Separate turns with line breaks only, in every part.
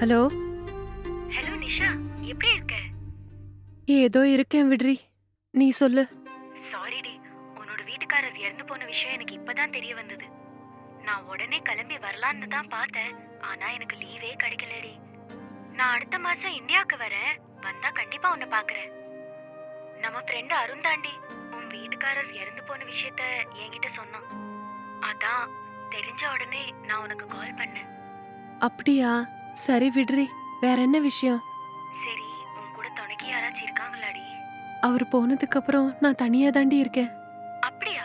Hello?
Hello Nisha எப்படி இருக்க?
ஏதோ இருக்கேன் விட்ரி நீ சொல்லு.
சாரி டி உன்னோட வீட்டுக்காரர் இறந்து போன விஷயம் எனக்கு இப்பதான் தெரிய வந்தது. நான் உடனே கிளம்பி வரலான்னு தான் பார்த்தேன் ஆனா எனக்கு லீவே கிடைக்கலடி. நான் அடுத்த மாசம் இந்தியாவுக்கு வரேன் வந்தா கண்டிப்பா உன்னை பாக்குறேன் நம்ம ஃப்ரெண்டு அருண் தாண்டி உன் வீட்டுக்காரர் இறந்து போன விஷயத்த என்கிட்ட சொன்னான். அதான் தெரிஞ்ச உடனே நான் உனக்கு கால் பண்ணேன்.
அப்படியா? சரி விட்ரி வேற என்ன விஷயம்?
சரி உன் கூட துணைக்கு யாராச்சும் இருக்காங்களாடி?
அவர் போனதுக்கு அப்புறம் நான் தனியா தாண்டி இருக்கேன்.
அப்படியா?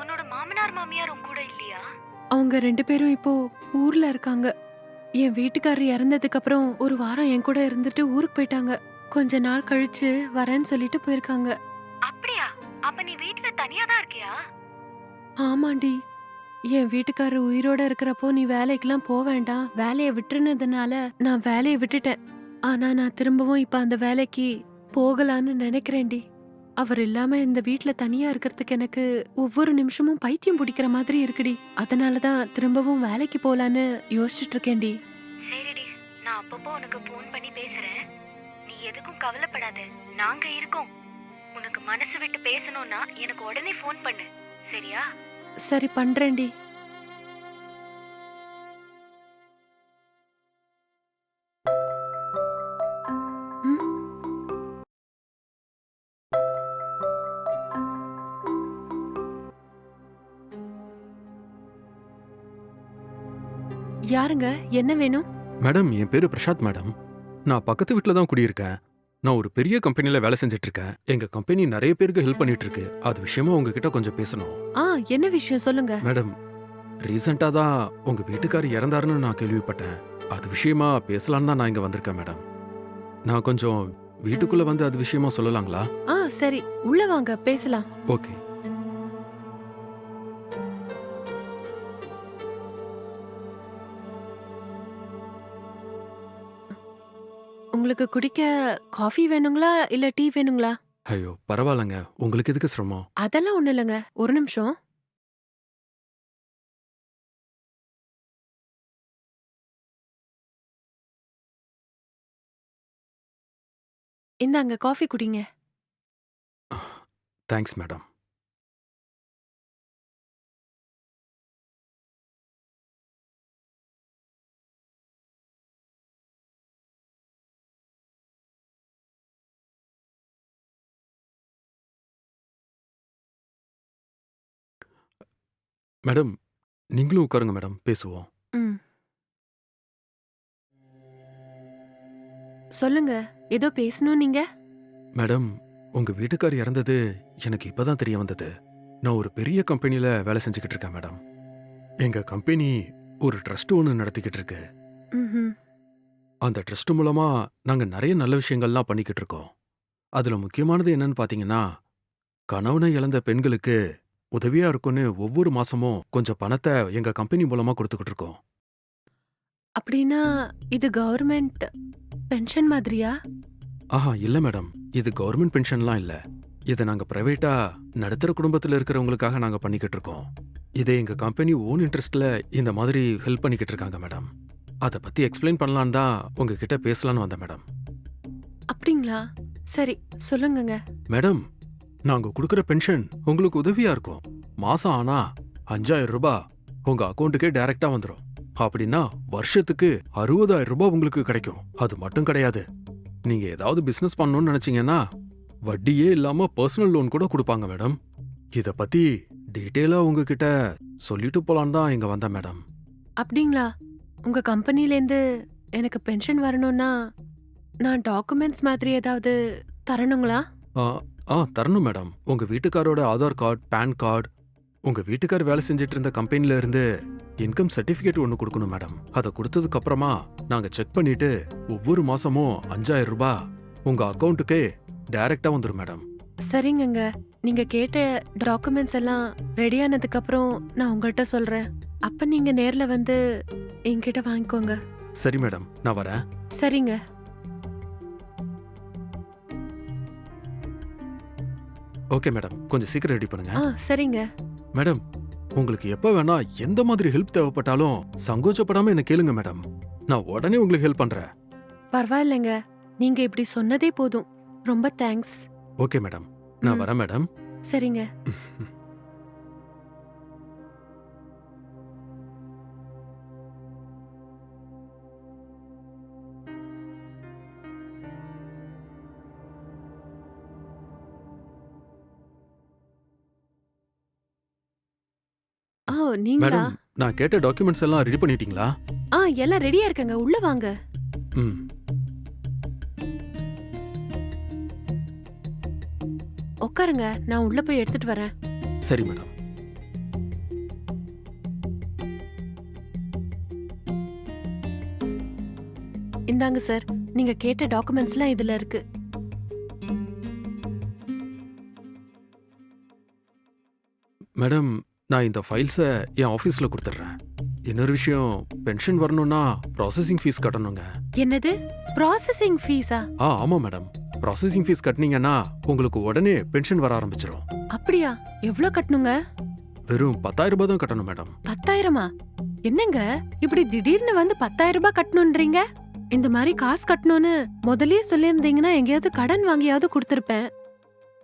உன்னோட மாமனார் மாமியார் உன் கூட இல்லையா?
அவங்க ரெண்டு பேரும் இப்போ ஊர்ல இருக்காங்க. என் வீட்டுக்காரர் இறந்ததுக்கு அப்புறம் ஒரு வாரம் என் கூட இருந்துட்டு ஊருக்கு போயிட்டாங்க. கொஞ்ச நாள் கழிச்சு வரேன்னு சொல்லிட்டு போயிருக்காங்க.
அப்படியா? அப்ப நீ வீட்ல தனியா தான் இருக்கியா?
ஆமாண்டி. என் வீட்டுக்காரர் உயிரோட இருக்கிறப்போ நீ வேலைக்கெல்லாம் போக வேண்டாம். வேலையை விட்டுருனதுனால நான் வேலையை விட்டுட்டேன். ஆனா நான் திரும்பவும் இப்ப அந்த வேலைக்கு போகலான்னு நினைக்கிறேன்டி. அவர் இல்லாம இந்த வீட்ல தனியா இருக்கிறதுக்கு எனக்கு ஒவ்வொரு நிமிஷமும் பைத்தியம் பிடிக்கிற மாதிரி இருக்குடி. அதனாலதான் திரும்பவும் வேலைக்கு போலான்னு யோசிச்சுட்டு இருக்கேன்டி
சரிடி. நான் அப்பப்போ உனக்கு ஃபோன் பண்ணி பேசுறேன். நீ எதுக்கும் கவலைப்படாத. நாங்க இருக்கோம். உனக்கு மனசு விட்டு பேசணும்னா எனக்கு உடனே ஃபோன் பண்ணு. சரியா?
சரி பண்றேன்டி. யாருங்க? என்ன வேணும்?
மேடம் என் பேரு பிரசாத் மேடம். நான் பக்கத்து வீட்டில் தான் குடியிருக்கேன். நான் ஒரு பெரிய கம்பெனில வேலை செஞ்சுட்டு இருக்கேன் எங்க கம்பெனி நிறைய பேருக்கு ஹெல்ப் பண்ணிட்டு இருக்கு அது விஷயமா உங்ககிட்ட கொஞ்சம் பேசணும்.
ஆ என்ன விஷயம் சொல்லுங்க.
மேடம் ரீசெண்டா தான் உங்க வீட்டுக்காரர் இறந்தாருன்னு நான் கேள்விப்பட்டேன். அது விஷயமா பேசலான்னு தான் நான் இங்க வந்திருக்கேன் மேடம். நான் கொஞ்சம் வீட்டுக்குள்ள வந்து அது விஷயமா சொல்லலாங்களா?
ஆ சரி. உள்ள வாங்க பேசலாம்.
ஓகே.
உங்களுக்கு குடிக்க காஃபி வேணுங்களா? இல்ல டீ வேணுங்களா?
ஐயோ பரவாயில்லங்க. உங்களுக்கு எதுக்கு சிரமம்?
அதெல்லாம் ஒண்ணு இல்லைங்க. ஒரு நிமிஷம். இந்தாங்க காஃபி குடிங்க.
தேங்க்ஸ் மேடம் மேடம் நீங்களும் உட்காருங்க மேடம் பேசுவோம்.
ம். சொல்லுங்க ஏதோ பேசணும் நீங்க?
மேடம் உங்க வீட்டுக்கார் இறந்தது எனக்கு இப்பதான் தெரிய வந்தது. நான் ஒரு பெரிய கம்பெனில வேலை செஞ்சுக்கிட்டு இருக்கேன் மேடம். எங்க கம்பெனி ஒரு ட்ரஸ்ட் ஒன்று நடத்திக்கிட்டு இருக்கு.
ம்ஹும்.
அந்த ட்ரஸ்ட் மூலமா நாங்க நிறைய நல்ல விஷயங்கள்லாம் பண்ணிக்கிட்டு இருக்கோம். அதுல முக்கியமானது என்னன்னு பாத்தீங்கன்னா கணவனை இழந்த பெண்களுக்கு உதவியா இருக்கும்னு ஒவ்வொரு மாசமும் கொஞ்சம் பணத்தை எங்க கம்பெனி மூலமா கொடுத்துக்கிட்டு இருக்கோம்.
அப்படின்னா இது கவர்மெண்ட் பென்ஷன் மாதிரியா?
ஆஹா இல்ல மேடம். இது கவர்மெண்ட் பென்ஷன்லாம் இல்ல. இதை நாங்க பிரைவேட்டா நடுத்தர குடும்பத்துல இருக்கிறவங்களுக்காக நாங்க பண்ணிக்கிட்டு இருக்கோம். இதை எங்க கம்பெனி ஓன் இன்ட்ரெஸ்ட்ல இந்த மாதிரி ஹெல்ப் பண்ணிக்கிட்டு இருக்காங்க மேடம். அதை பத்தி எக்ஸ்பிளைன் பண்ணலான்னு தான் உங்ககிட்ட பேசலான்னு வந்தேன் மேடம்.
அப்படிங்களா? சரி சொல்லுங்கங்க.
மேடம் நாங்க கொடுக்குற பென்ஷன் உங்களுக்கு உதவியா இருக்கும். மாசம் ஆனா அஞ்சாயிரம் ரூபாய் உங்க அக்கௌண்ட்டுக்கே டைரக்டா வந்துரும். அப்படின்னா வருஷத்துக்கு அறுபதாயிரம் ரூபாய் உங்களுக்கு கிடைக்கும். அது மட்டும் கிடையாது. நீங்க ஏதாவது பிசினஸ் பண்ணணும்னு நினைச்சீங்கன்னா வட்டியே இல்லாம பர்சனல் லோன் கூட கொடுப்பாங்க மேடம் இத பத்தி டீட்டெயிலா உங்ககிட்ட சொல்லிட்டு போலான்னு தான் இங்க வந்தேன் மேடம்
அப்படிங்களா? உங்க கம்பெனிலேருந்து எனக்கு பென்ஷன் வரணும்னா நான் டாக்குமெண்ட்ஸ் மாதிரி ஏதாவது தரணுங்களா?
ஆ தரணும் மேடம். உங்க வீட்டுக்காரோட ஆதார் கார்டு பேன் கார்டு உங்க வீட்டுக்கார் வேலை செஞ்சுட்டு இருந்த கம்பெனில இருந்து இன்கம் சர்டிபிகேட் ஒன்று கொடுக்கணும் மேடம். அதை கொடுத்ததுக்கு அப்புறமா நாங்க செக் பண்ணிட்டு ஒவ்வொரு மாசமும் அஞ்சாயிரம் ரூபாய் உங்க அக்கௌண்ட்டுக்கே டைரக்டா வந்துரும் மேடம்.
சரிங்கங்க. நீங்க கேட்ட டாக்குமெண்ட்ஸ் எல்லாம் ரெடி ஆனதுக்கு அப்புறம் நான் உங்கள்கிட்ட சொல்றேன். அப்ப நீங்க நேர்ல வந்து என்கிட்ட வாங்கிக்கோங்க.
சரி மேடம் நான் வரேன்.
சரிங்க.
Okay madam. கொஞ்சம் சீக்கிரம் ரெடி பண்ணுங்க.
ஆ சரிங்க.
மேடம் உங்களுக்கு எப்ப வேணா எந்த மாதிரி ஹெல்ப் தேவைப்பட்டாலும் சங்கோச்சப்படாம என்ன கேளுங்க மேடம். நான் உடனே உங்களுக்கு ஹெல்ப் பண்றேன்.
பரவாயில்லைங்க. நீங்க இப்படி சொன்னதே போதும். ரொம்ப தேங்க்ஸ்
ஓகே மேடம். நான்
ம்.
வரேன் மேடம்.
சரிங்க. ஆ நீங்களா?
மேடம் நான் கேட்ட டாக்குமெண்ட்ஸ் எல்லாம் ரெடி பண்ணிட்டீங்களா?
ஆ எல்லாம் ரெடியா இருக்கங்க. உள்ள வாங்க.
ம்.
உட்காருங்க. நான் உள்ள போய் எடுத்துட்டு வரேன்.
சரி மேடம்.
இந்தாங்க சார். நீங்க கேட்ட டாக்குமெண்ட்ஸ்லாம் இதுல இருக்கு.
மேடம் நான் இந்த ஃபைல்ஸை என் ஆஃபீஸில் கொடுத்துட்றேன். இன்னொரு விஷயம் பென்ஷன் வரணும்னா ப்ராசஸிங் ஃபீஸ் கட்டணுங்க.
என்னது? ப்ராசஸிங் ஃபீஸா
ஆ ஆமாம் மேடம் ப்ராசஸிங் ஃபீஸ் கட்டினீங்கன்னா உங்களுக்கு உடனே பென்ஷன் வர ஆரம்பிச்சிடும்
அப்படியா? எவ்வளவு கட்டணுங்க?
வெறும் பத்தாயிரம் ரூபாய் தான் கட்டணும் மேடம்
பத்தாயிரமா? என்னங்க? இப்படி திடீர்னு வந்து பத்தாயிரம் ரூபாய் கட்டணும்ன்றீங்க இந்த மாதிரி காசு கட்டணும்னு முதல்லயே சொல்லியிருந்தீங்கன்னா எங்கேயாவது கடன் வாங்கியாவது கொடுத்துருப்பேன்.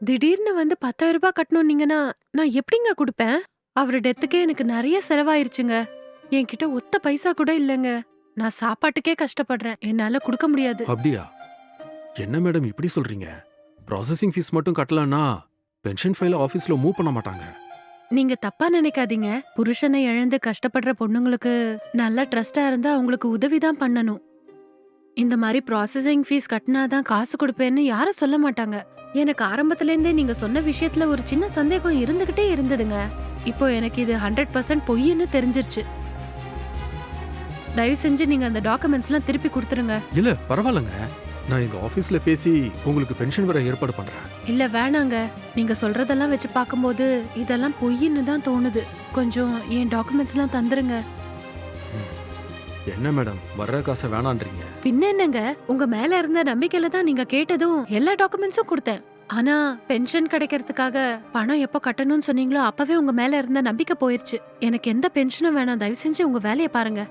திடீர்னு வந்து பத்தாயிரம் ரூபாய் கட்டணும்னீங்கன்னா நான் எப்படிங்க கொடுப்பேன்? அவர் டெத்துக்கே எனக்கு நிறைய செலவாயிருச்சுங்க. என்கிட்ட ஒத்த பைசா கூட இல்லைங்க. நான் சாப்பாட்டுக்கே கஷ்டப்படுறேன். என்னால கொடுக்க முடியாது.
அப்படியா? என்ன மேடம் இப்படி சொல்றீங்க? ப்ராசஸிங் ஃபீஸ் மட்டும் கட்டலன்னா பென்ஷன் ஃபைல ஆஃபீஸில் மூவ் பண்ண மாட்டாங்க.
நீங்க தப்பா நினைக்காதீங்க. புருஷனை இழந்து கஷ்டப்படுற பொண்ணுங்களுக்கு நல்ல ட்ரஸ்டா இருந்தா அவங்களுக்கு உதவி தான் பண்ணணும். இந்த மாதிரி ப்ராசஸிங் ஃபீஸ் கட்டினாதான் காசு கொடுப்பேன்னு யாரும் சொல்ல மாட்டாங்க. எனக்கு ஆரம்பத்துல இருந்தே நீங்க சொன்ன விஷயத்துல ஒரு சின்ன சந்தேகம் இருந்துகிட்டே இருந்ததுங்க. இப்போ எனக்கு இது ஹண்ட்ரட் பர்சன்ட் பொய்ன்னு தெரிஞ்சிருச்சு. தயவு செஞ்சு நீங்க அந்த டாக்குமெண்ட்ஸ்லாம் திருப்பி கொடுத்துருங்க.
இல்ல பரவாயில்லைங்க. நான் எங்க ஆஃபீஸ்ல பேசி உங்களுக்கு பென்ஷன் வர ஏற்பாடு பண்றேன்.
இல்ல வேணாங்க. நீங்க சொல்றதெல்லாம் வச்சு பார்க்கும்போது இதெல்லாம் பொய்ன்னு தான் தோணுது. கொஞ்சம் என் டாக்குமெண்ட்ஸ்லாம் தந்துருங்க.
என்ன மேடம்? வர்ற காசை வேணான்றீங்க.
பின்ன என்னங்க? உங்க மேல இருந்த நம்பிக்கையில தான் நீங்க கேட்டதும் எல்லா டாக்குமெண்ட்ஸும் கொடுத்தேன். ஆனா பென்ஷன் கிடைக்கிறதுக்காக பணம் எப்ப கட்டணும்னு சொன்னீங்களோ அப்பவே உங்க மேல இருந்த நம்பிக்கை போயிருச்சு. எனக்கு எந்த பென்ஷனும் வேணாம். தயவு செஞ்சு உங்க வேலையை பாருங்க.